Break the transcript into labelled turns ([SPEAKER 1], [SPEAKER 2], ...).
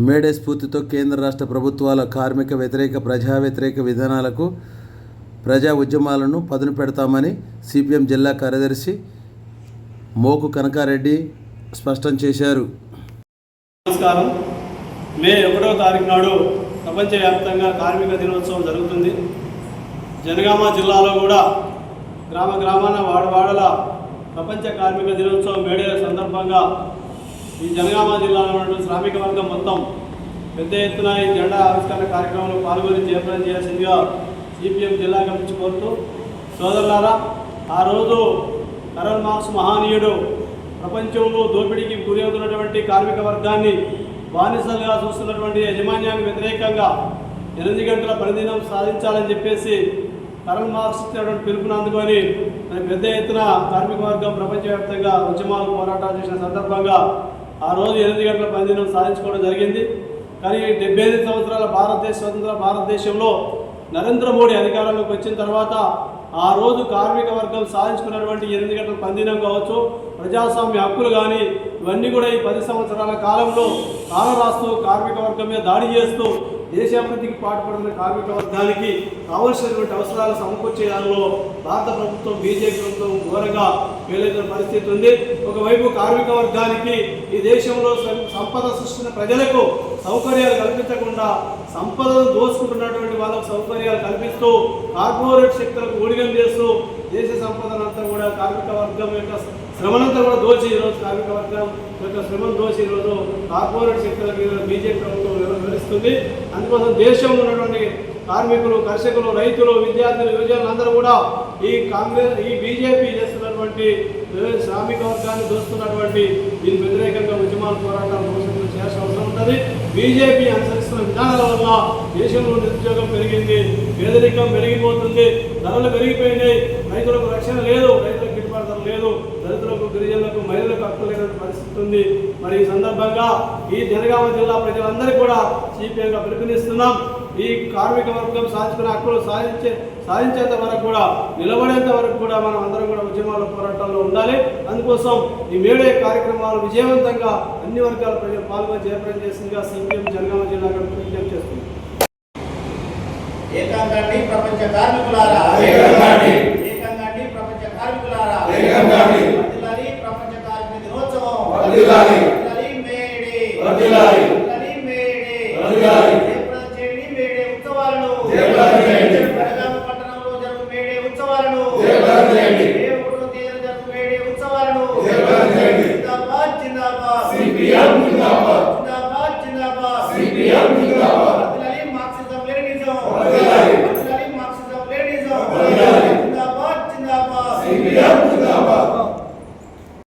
[SPEAKER 1] May Day స్ఫూర్తితో కేంద్ర రాష్ట్ర ప్రభుత్వాల కార్మిక వ్యతిరేక ప్రజా వ్యతిరేక విధానాలకు ప్రజా ఉద్యమాలను పదును పెడతామని సిపిఎం జిల్లా కార్యదర్శి మోకు కనకారెడ్డి స్పష్టం చేశారు.
[SPEAKER 2] నమస్కారం. మే ఒకటో తారీఖు నాడు ప్రపంచవ్యాప్తంగా కార్మిక దినోత్సవం జరుగుతుంది. జనగామ జిల్లాలో కూడా గ్రామ గ్రామాన వాడవాడల ప్రపంచ కార్మిక దినోత్సవం మేడే సందర్భంగా ఈ జనగామ జిల్లాలో ఉన్నటువంటి శ్రామిక వర్గం మొత్తం పెద్ద ఎత్తున ఈ జెండా ఆవిష్కరణ కార్యక్రమంలో పాల్గొని జయప్రదం చేయాల్సిందిగా సిపిఎం జిల్లా కమిటీ కోరుతూ సోదరులారా ఆ రోజు కరల్ మార్క్స్ మహానీయుడు ప్రపంచంలో దోపిడీకి గురవుతున్నటువంటి కార్మిక వర్గాన్ని బానిసలుగా చూస్తున్నటువంటి యజమాన్యానికి వ్యతిరేకంగా ఎనిమిది గంటల పనిదినం సాధించాలని చెప్పేసి కరల్ మార్క్స్ ఇచ్చినటువంటి పిలుపుని అందుకొని పెద్ద ఎత్తున కార్మిక వర్గం ప్రపంచవ్యాప్తంగా ఉద్యమాలు పోరాటాలు చేసిన సందర్భంగా ఆ రోజు ఎనిమిది గంటల పనిదినం సాధించుకోవడం జరిగింది. కానీ డెబ్బై ఐదు సంవత్సరాల భారతదేశ స్వతంత్ర భారతదేశంలో నరేంద్ర మోడీ అధికారంలోకి వచ్చిన తర్వాత ఆ రోజు కార్మిక వర్గం సాధించుకున్నటువంటి ఎనిమిది గంటల పందినం కావచ్చు ప్రజాస్వామ్య హక్కులు కానీ ఇవన్నీ కూడా ఈ పది సంవత్సరాల కాలంలో కాలరాస్తూ కార్మిక వర్గం మీద దాడి చేస్తూ దేశాభివృద్ధికి పాటుపడుతున్న కార్మిక వర్గానికి కావలసినటువంటి అవసరాలు సమకూర్చే దానిలో భారత ప్రభుత్వం బీజేపీ ప్రభుత్వం ఘోరంగా వేలైన పరిస్థితి ఉంది. ఒకవైపు కార్మిక వర్గానికి ఈ దేశంలో సంపద సృష్టిన ప్రజలకు సౌకర్యాలు కల్పించకుండా సంపదను దోచుకుంటున్నటువంటి వాళ్ళకు సౌకర్యాలు కల్పిస్తూ కార్పొరేట్ శక్తులకు ఊడిగం చేస్తూ దేశ సంపదనంతా కూడా కార్మిక వర్గం యొక్క శ్రమనంతా కూడా దోచి ఈరోజు కార్మిక వర్గం యొక్క శ్రమను దోచి ఈరోజు కార్పొరేట్ శక్తులకు బీజేపీ ప్రభుత్వం వివరిస్తుంది? అందుకోసం దేశంలో ఉన్నటువంటి కార్మికులు కర్షకులు రైతులు విద్యార్థులు యువజనులు అందరూ కూడా ఈ కాంగ్రెస్ ఈ బీజేపీ చేస్తున్నటువంటి శ్రామిక వర్గాన్ని దోస్తున్నటువంటి దీని వ్యతిరేకంగా ఉద్యమాల పోరాటాలు భవిష్యత్తులో చేయాల్సిన అవసరం ఉంటుంది. బీజేపీ అనుసరిస్తున్న విధానాల వల్ల దేశంలో నిరుద్యోగం పెరిగింది పేదరికం పెరిగిపోతుంది ధరలు పెరిగిపోయినాయి రైతులకు రక్షణ లేదు రైతులకు ధర లేదు. దళితులకు గిరిజనులకు మహిళలకు హక్కు లేనటువంటి పరిస్థితి ఉంది. మరి ఈ సందర్భంగా ఈ జనగామ జిల్లా ప్రజలందరికీ కూడా సిపిఎంగా పిలుపునిస్తున్నాం. ఈ కార్మిక వర్గం సాధించుకున్న హక్కులు సాధించే సాధించేంత వరకు కూడా నిలబడేంత వరకు కూడా మనం అందరం కూడా ఉద్యమాల పోరాటాల్లో ఉండాలి. అందుకోసం ఈ మేడే కార్యక్రమాలు విజయవంతంగా అన్ని వర్గాల ప్రజలు పాల్గొని జయప్రదం చేసిందిగా సిపిఎం జనగామ జిల్లా విజ్ఞప్తి చేస్తుంది.
[SPEAKER 3] ఏకంగాండి ప్రపంచ కార్మికులారా
[SPEAKER 4] ఏకంగాండి.
[SPEAKER 3] ఏకంగాండి ప్రపంచ కార్మికులారా
[SPEAKER 4] ఏకంగాండి.
[SPEAKER 3] వర్ధిల్లాలి ప్రపంచ కార్మిక దినోత్సవం